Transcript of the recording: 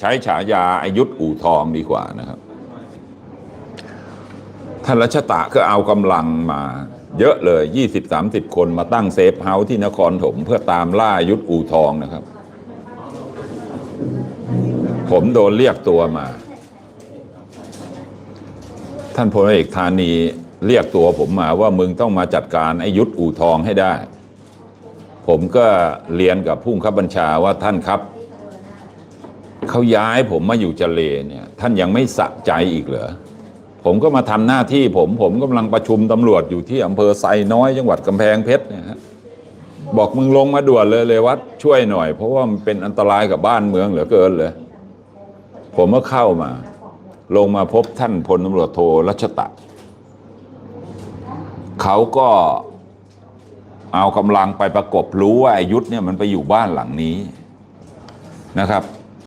ใช้ฉายาอายุธอู่ทองดีกว่านะครับ ท่านรัชตะก็เอากำลังมาเยอะเลย 20-30 คนมาตั้งเซฟเฮาส์ที่นครถมเพื่อตามล่าอายุทธอู่ทองนะครับ ผมโดนเรียกตัวมา ท่านพลเอกธานีเรียกตัวผมมาว่ามึงต้องมาจัดการไอ้ยุทธอู่ทองให้ได้ ผมก็เรียนกับผู้บังคับบัญชาว่าท่านครับ เขาย้ายผมมาอยู่เจเลเนี่ย ท่านยังไม่สะใจอีกเหรอผมก็มาทำหน้าที่ผมผมกำลังประชุมตำรวจอยู่ที่อำเภอไซน้อยจังหวัดกำแพงเพชรเนี่ยฮะบอกมึงลงมาด่วนเลยเลยวัดช่วยหน่อย เพราะว่ามันเป็นอันตรายกับบ้านเมืองเหลือเกินเลย ผมก็เข้ามา ลงมาพบท่านพลตำรวจโทรัชตะ เขาก็เอากำลังไปประกบรู้ว่าอายุทธเนี่ยมันไปอยู่บ้านหลังนี้นะครับ